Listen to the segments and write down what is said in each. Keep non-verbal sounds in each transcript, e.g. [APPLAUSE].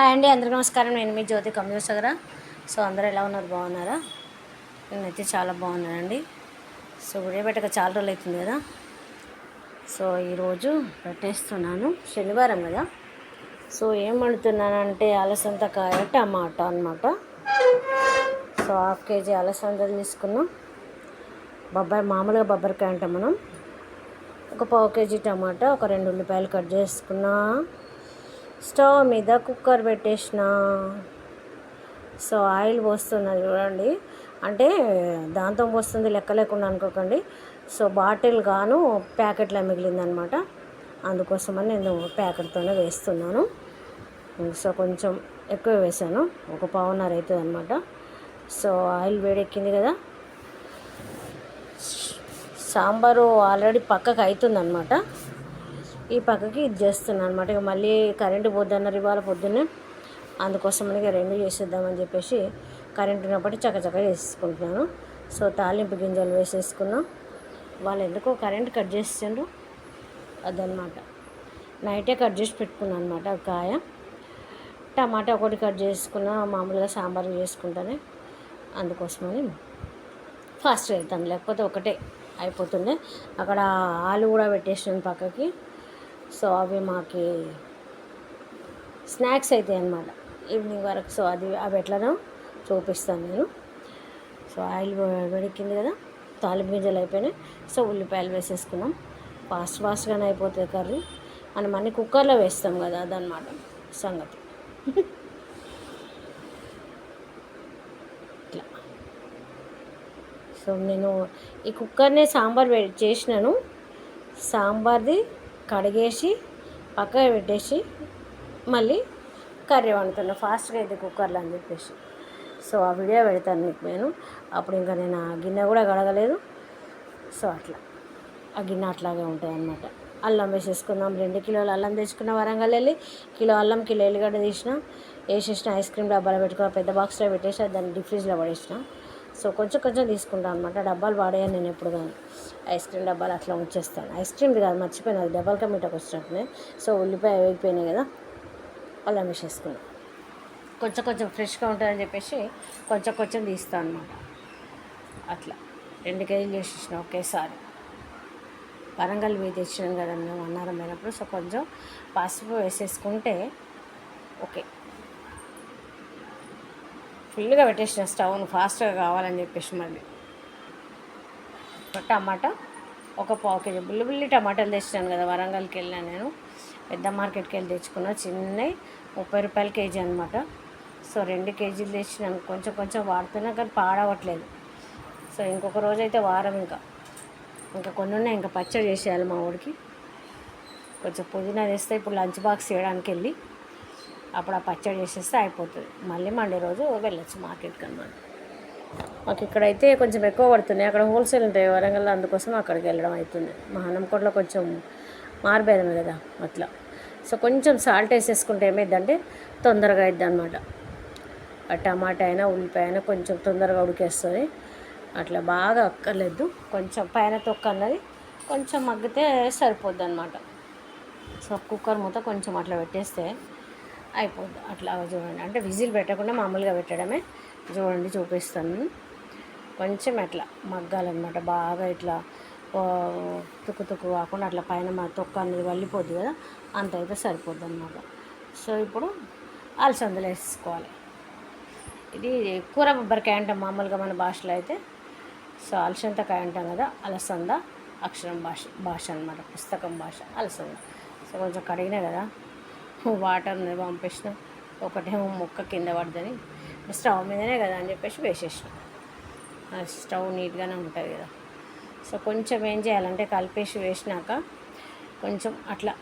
Hi అండి అందరికీ నమస్కారం. నేను మీ జ్యోతి కమ్యూసగర. సో అందరూ ఎలా ఉన్నారు? బాగున్నారా? నేనైతే చాలా బాగున్నానండి. సో వీడియో పెట్టక చాలా రోజులు అవుతుంది కదా. సో ఈరోజు పెట్టేస్తున్నాను. శనివారం కదా. సో ఏం వండుతున్నానంటే అలసంతకాయ టమాటా అనమాట సో హాఫ్ కేజీ అలసందలు తీసుకున్నాం. బొబ్బాయి మామూలుగా బొబ్బరికాయ అంటాం మనం. ఒక పావు కేజీ టమాటా ఒక రెండు ఉల్లిపాయలు కట్ చేసుకున్నా. స్టవ్ మీద కుక్కర్ పెట్టేసిన. సో ఆయిల్ పోస్తున్నది చూడండి. అంటే దాంతో పోస్తుంది లెక్క లేకుండా అనుకోకండి. సో బాటిల్ గాను ప్యాకెట్లో మిగిలిందనమాట. అందుకోసమని నేను ప్యాకెట్తోనే వేస్తున్నాను. సో కొంచెం ఎక్కువ వేసాను. ఒక పావున్నర అవుతుంది అనమాట సో ఆయిల్ వేడెక్కింది కదా. సాంబారు ఆల్రెడీ పక్కకు అవుతుందన్నమాట ఈ పక్కకి ఇది చేస్తున్నాను అనమాట ఇక మళ్ళీ కరెంటు పోద్దన్నారు ఇవాళ పొద్దున్నే అందుకోసమని ఇక రెండు చేసేద్దామని చెప్పేసి కరెంట్ ఉన్నప్పటి చక్కచక్క చేసుకుంటున్నాను. సో తాలింపు గింజలు వేసేసుకున్నాం. వాళ్ళు ఎందుకో కరెంట్ కట్ చేసిండ్రు అదనమాట నైటే కట్ చేసి పెట్టుకున్నాను అనమాట కాయ. టమాటా ఒకటి కట్ చేసుకున్నా మామూలుగా సాంబార్ చేసుకుంటానే అందుకోసమని ఫాస్ట్గా వెళ్తాను. లేకపోతే ఒకటే అయిపోతుండే. అక్కడ ఆలు కూడా పెట్టేసాను పక్కకి. సో అవి మాకి స్నాక్స్ అవుతాయి అన్నమాట. ఈవినింగ్ వరకు సో అది అవి ఎట్లనో చూపిస్తాను నేను. సో ఆయిల్ వేడెక్కింది కదా తాలింపు గింజలు అయిపోయినాయి. సో ఉల్లిపాయలు వేసేసుకున్నాం. ఫాస్ట్ ఫాస్ట్గానే అయిపోతుంది కర్రీ. మనం అన్ని కుక్కర్లో వేస్తాం కదా అదనమాట సంగతి. [LAUGHS] ఇట్లా. సో నేను ఈ కుక్కర్నే సాంబార్ చేసినాను. సాంబార్ది కడిగేసి పక్కన పెట్టేసి మళ్ళీ కర్రీ వండుతున్నా. ఫాస్ట్గా అయితే కుక్కర్లో అని చెప్పేసి. సో ఆ వీడియో పెడతాను మీకు నేను. అప్పుడు ఇంకా నేను ఆ గిన్నె కూడా కడగలేదు. సో అట్లా. ఆ గిన్నె అట్లాగే ఉంటుంది అనమాట అల్లం వేసేసుకుందాం. రెండు కిలోలు అల్లం తెచ్చుకున్న వరంగల్ వెళ్ళి కిలో అల్లం కిలో ఎల్లిగడ్డ తీసిన వేసేసిన ఐస్ క్రీమ్ డబ్బాలో పెట్టుకున్న పెద్ద బాక్స్లో పెట్టేసి దాన్ని డీప్ పడేసినా పడేసిన. సో కొంచెం కొంచెం తీసుకుంటాను అనమాట డబ్బాలు వాడేయను నేను ఎప్పుడు కానీ ఐస్ క్రీమ్ డబ్బాలు అట్లా ఉంచేస్తాను. ఐస్ క్రీమ్ది కాదు మర్చిపోయినా. అది డబల్ కమీటకు వచ్చినట్టునే సో ఉల్లిపాయ వేగిపోయినాయి కదా అల్లం మిషేసుకున్నాను కొంచెం కొంచెం ఫ్రెష్గా ఉంటుందని చెప్పేసి కొంచెం కొంచెం తీస్తాను అనమాట అట్లా. రెండు కేజీలు చేసేసిన ఒకేసారి. వరంగల్ మీద తెచ్చినాను కదా మేము అన్నారం పోయినప్పుడు. సో కొంచెం పసుపు వేసేసుకుంటే ఓకే. ఫుల్గా పెట్టేసిన స్టవ్ను ఫాస్ట్గా కావాలని చెప్పేసి మళ్ళీ. టమాటా ఒక పావు కేజీ బుల్లి బుల్లి టమాటాలు తెచ్చినాను కదా వరంగల్కి వెళ్ళాను నేను. పెద్ద మార్కెట్కి వెళ్ళి తెచ్చుకున్నా చిన్నవి ముప్పై రూపాయల కేజీ అనమాట సో రెండు కేజీలు తెచ్చినాను కొంచెం కొంచెం వాడుతున్నా కానీ పాడవట్లేదు. సో ఇంకొక రోజు అయితే వారం ఇంకా. ఇంకా కొన్ని ఉన్నాయి ఇంకా పచ్చడి చేసేయాలి మా ఊడికి కొంచెం పుదీనా తెస్తే ఇప్పుడు లంచ్ బాక్స్ చేయడానికి వెళ్ళి అప్పుడు ఆ పచ్చడి చేసేస్తే అయిపోతుంది. మళ్ళీ మండే రోజు వెళ్ళచ్చు మార్కెట్కి అనమాట మాకు ఇక్కడైతే కొంచెం ఎక్కువ పడుతున్నాయి. అక్కడ హోల్సేల్ ఉంటాయి. వరంగల్ అందుకోసం అక్కడికి వెళ్ళడం అవుతుంది. మా హనంకోటలో కొంచెం మారిపోయాము కదా అట్లా. సో కొంచెం సాల్ట్ వేసేసుకుంటే ఏమైందంటే తొందరగా అయిద్ది అనమాట టమాటా అయినా ఉల్లిపాయ అయినా కొంచెం తొందరగా ఉడికేస్తుంది. అట్లా బాగా అక్కర్లేదు. కొంచెం పైన తొక్క అన్నది కొంచెం మగ్గితే సరిపోద్ది అనమాట సో కుక్కర్ మూత కొంచెం అట్లా పెట్టేస్తే అయిపోద్ది. అట్లా చూడండి. అంటే విజిల్ పెట్టకుండా మామూలుగా పెట్టడమే చూడండి చూపిస్తాను. కొంచెం అట్లా మగ్గాలన్నమాట. బాగా ఇట్లా తుక్కు తుక్కు కాకుండా అట్లా పైన మా తొక్క అనేది వల్లిపోద్ది కదా అంత అయితే సరిపోద్ది అనమాట సో ఇప్పుడు అలసందలు వేసుకోవాలి. ఇది కూర బొబ్బరికాయ అంటాం మామూలుగా మన భాషలో అయితే. సో అలసంతకాయ అంటాం కదా అలసంద అక్షరం భాష భాష అనమాట పుస్తకం భాష అలసంద. సో కొంచెం కడిగినా కదా వాటర్ పంపించిన ఒకటేమో ముక్క కింద పడ్డదని స్టవ్ మీదనే కదా అని చెప్పేసి వేసేసిన. స్టవ్ నీట్గానే ఉంటుంది కదా. సో కొంచెం ఏం చేయాలంటే కలిపేసి వేసినాక కొంచెం అట్లా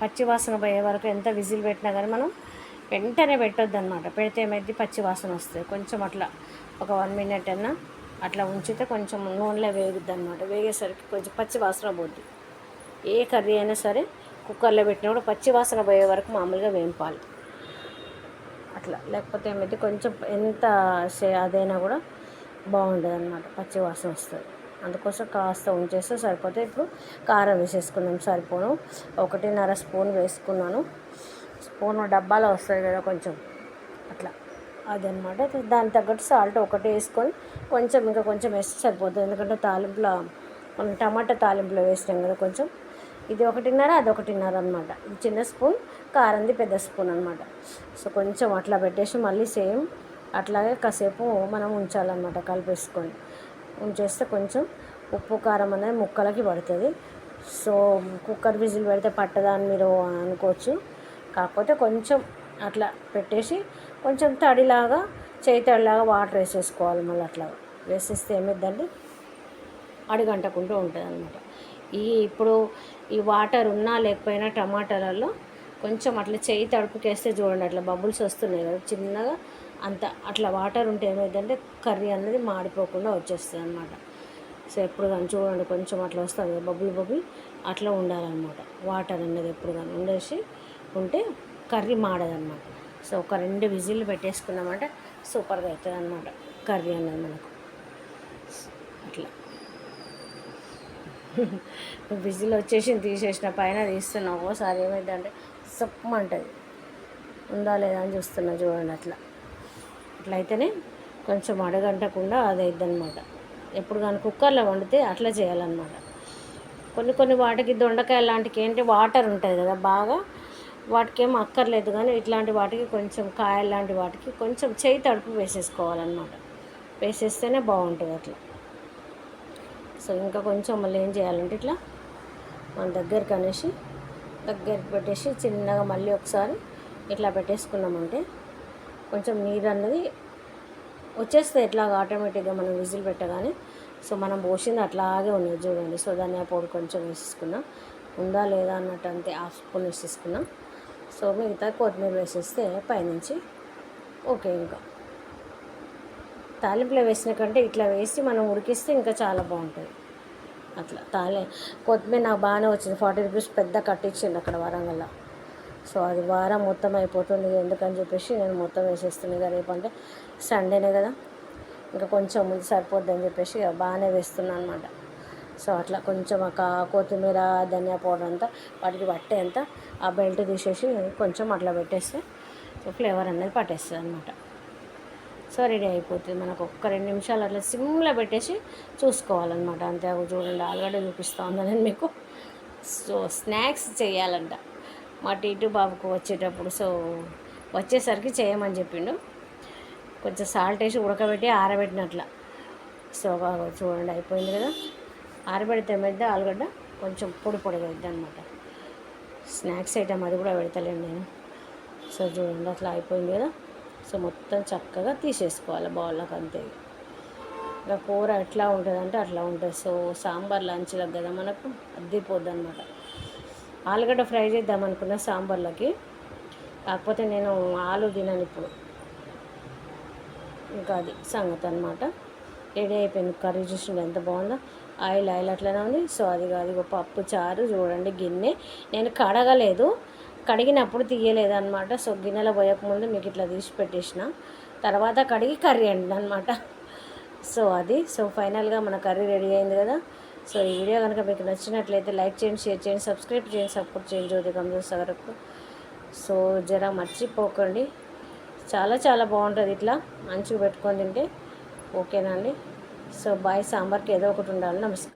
పచ్చివాసన పోయే వరకు ఎంత విజిల్ పెట్టినా కానీ మనం వెంటనే పెట్టొద్దు అనమాట పెడితే ఏమైంది పచ్చివాసన వస్తుంది. కొంచెం అట్లా ఒక వన్ మినిట్ అన్నా అట్లా ఉంచితే కొంచెం నూనెలో వేగుద్ది అనమాట వేగేసరికి కొంచెం పచ్చి వాసన పోద్ది. ఏ కర్రీ అయినా సరే కుక్కర్లో పెట్టినప్పుడు పచ్చి వాసన పోయే వరకు మామూలుగా వేంపాలి. అట్లా. లేకపోతే ఏమైతే కొంచెం ఎంత సే అదైనా కూడా బాగుండదు అనమాట పచ్చి వాసన వస్తుంది. అందుకోసం కాస్త ఉంచేస్తే సరిపోతే ఇప్పుడు కారం వేసేసుకున్నాం సరిపోను. ఒకటిన్నర స్పూన్ వేసుకున్నాను. స్పూన్ డబ్బాలో వస్తుంది కదా కొంచెం. అట్లా. అదనమాట దానికి తగ్గట్టు సాల్ట్ ఒకటి వేసుకొని కొంచెం ఇంకా కొంచెం వేస్తే సరిపోతుంది. ఎందుకంటే తాలింపులో మనం టమాటా తాలింపులో వేసినాం కదా కొంచెం. ఇది ఒకటిన్నర అది ఒకటిన్నర అనమాట ఇది చిన్న స్పూన్ కారంది పెద్ద స్పూన్ అనమాట సో కొంచెం అట్లా పెట్టేసి మళ్ళీ సేమ్ అట్లాగే కాసేపు మనం ఉంచాలన్నమాట కలిపేసుకొని. ఉంచేస్తే కొంచెం ఉప్పు కారం అనేది ముక్కలకి పడుతుంది. సో కుక్కర్ విజిల్ పెడితే పట్టదా అని మీరు అనుకోవచ్చు. కాకపోతే కొంచెం అట్లా పెట్టేసి కొంచెం తడిలాగా చేయి తడిలాగా వాటర్ వేసేసుకోవాలి మళ్ళీ అట్లా వేసేస్తే ఏమిద్దండి? అడుగంటకుంటూ ఉంటుంది అనమాట ఈ ఇప్పుడు ఈ వాటర్ ఉన్నా లేకపోయినా టమాటాలలో కొంచెం అట్లా చేయి తడుపుకేస్తే చూడండి అట్లా బబుల్స్ వస్తున్నాయి కదా చిన్నగా అంత అట్లా వాటర్ ఉంటే ఏమైందంటే కర్రీ అన్నది మాడిపోకుండా వచ్చేస్తుంది అనమాట సో ఎప్పుడు కానీ చూడండి కొంచెం అట్లా వస్తుంది కదా బబుల్ బబుల్ అట్లా ఉండాలన్నమాట. వాటర్ అనేది ఎప్పుడు కానీ ఉండేసి ఉంటే కర్రీ మాడదన్నమాట. సో ఒక రెండు విజిల్లు పెట్టేసుకున్నామంటే సూపర్గా అవుతుంది అనమాట కర్రీ అన్నది మనకు అట్లా విజిల్ వచ్చేసి తీసేసిన పైన తీస్తున్నా ఒక్కోసారి ఏమైందంటే సప్పమంటుంది ఉందా లేదా అని చూస్తున్నా చూడండి అట్లా. అట్లయితేనే కొంచెం అడగంటకుండా అది అయిద్దనమాట ఎప్పుడు కానీ కుక్కర్లో వండితే అట్లా చేయాలన్నమాట. కొన్ని కొన్ని వాటికి దొండకాయ లాంటికి ఏంటి వాటర్ ఉంటుంది కదా బాగా. వాటికి ఏం అక్కర్లేదు కానీ ఇట్లాంటి వాటికి కొంచెం కాయలు లాంటి వాటికి కొంచెం చేయి తడుపు వేసేసుకోవాలన్నమాట. వేసేస్తేనే బాగుంటుంది అట్లా. సో ఇంకా కొంచెం మళ్ళీ ఏం చేయాలంటే ఇట్లా మన దగ్గరికి అనేసి దగ్గరికి పెట్టేసి చిన్నగా మళ్ళీ ఒకసారి ఇట్లా పెట్టేసుకున్నామంటే కొంచెం నీరు అన్నది వచ్చేస్తే ఎట్లాగా ఆటోమేటిక్గా మనం విజిల్ పెట్టగానే. సో మనం పోసింది అట్లాగే ఉన్నది చూడండి. సో ధనియా పౌడర్ కొంచెం వేసేసుకున్నాం. ఉందా లేదా అన్నట్టు అంతే హాఫ్ స్పూన్ వేసేసుకున్నాం. సో మిగతా కొత్తిమీర వేసేస్తే పైనుంచి ఓకే ఇంకా. తాలింపులో వేసిన కంటే ఇట్లా వేసి మనం ఉడికిస్తే ఇంకా చాలా బాగుంటుంది. అట్లా తాలే కొత్తిమీర నాకు బాగానే వచ్చింది. ఫార్టీ రూపీస్ పెద్ద కట్టించింది అక్కడ వరంగల్లో. సో అది వారం మొత్తం అయిపోతుంది ఎందుకని చెప్పేసి నేను మొత్తం వేసేస్తున్నాను కదా రేపు అంటే సండేనే కదా. ఇంకా కొంచెం ముందు సరిపోద్ది అని చెప్పేసి బాగానే వేస్తున్నాను అనమాట సో అట్లా కొంచెం ఒక కొత్తిమీర ధనియా పౌడర్ అంతా వాటికి పట్టేంత ఆ బెల్ట్ తీసేసి కొంచెం అట్లా పెట్టేస్తే ఫ్లేవర్ అనేది పట్టేస్తుంది అనమాట సో రెడీ అయిపోతుంది. మనకు ఒక్క రెండు నిమిషాలు అట్లా సిమ్లో పెట్టేసి చూసుకోవాలన్నమాట. అంతే చూడండి ఆల్రెడీ చూపిస్తా నేను మీకు. సో స్నాక్స్ చేయాలంట. మా టీటు బాబుకు వచ్చేటప్పుడు సో వచ్చేసరికి చేయమని చెప్పిండు. కొంచెం సాల్ట్ వేసి ఉడకబెట్టి ఆరబెట్టినట్ల. సో చూడండి అయిపోయింది కదా. ఆరబెడితే మీద ఆలుగడ్డ కొంచెం పొడి పొడి అవుతుంది అనమాట స్నాక్స్ ఐటమ్ అది కూడా పెడతలేండి నేను. సో చూడండి అట్లా అయిపోయింది కదా. సో మొత్తం చక్కగా తీసేసుకోవాలి బౌల్లోకి అంతే. ఇంకా కూర ఎట్లా ఉంటుంది అంటే అట్లా ఉంటుంది. సో సాంబార్ లంచ్లకు కదా మనకు అద్దిపోద్ది అనమాట ఆలుగడ్డ ఫ్రై చేద్దాం అనుకున్న సాంబార్లకి. కాకపోతే నేను ఆలు తినను ఇప్పుడు. ఇంకా అది సంగతి అనమాట రెడీ అయిపోయింది. కర్రీ చూసింది ఎంత బాగుందో. ఆయిల్ ఆయిల్ అట్లనే ఉంది. సో అది కాదు పప్పు చారు చూడండి గిన్నె. నేను కడగలేదు. కడిగినప్పుడు తీయలేదన్నమాట. సో గిన్నెలో పోయకముందు మీకు ఇట్లా తీసి పెట్టేసిన. తర్వాత కడిగి కర్రీ అండి అనమాట సో అది. సో ఫైనల్గా మన కర్రీ రెడీ అయింది కదా. సో ఈ వీడియో కనుక మీకు నచ్చినట్లయితే లైక్ చేయండి షేర్ చేయండి సబ్స్క్రైబ్ చేయండి సపోర్ట్ చేయండి జ్యోతి వరకు సో జర మర్చిపోకండి. చాలా చాలా బాగుంటుంది ఇట్లా. మంచిగా పెట్టుకొని తింటే ఓకేనా అండి? సో బాయ్ సాంబార్కి ఏదో ఒకటి ఉండాలి. నమస్కారం.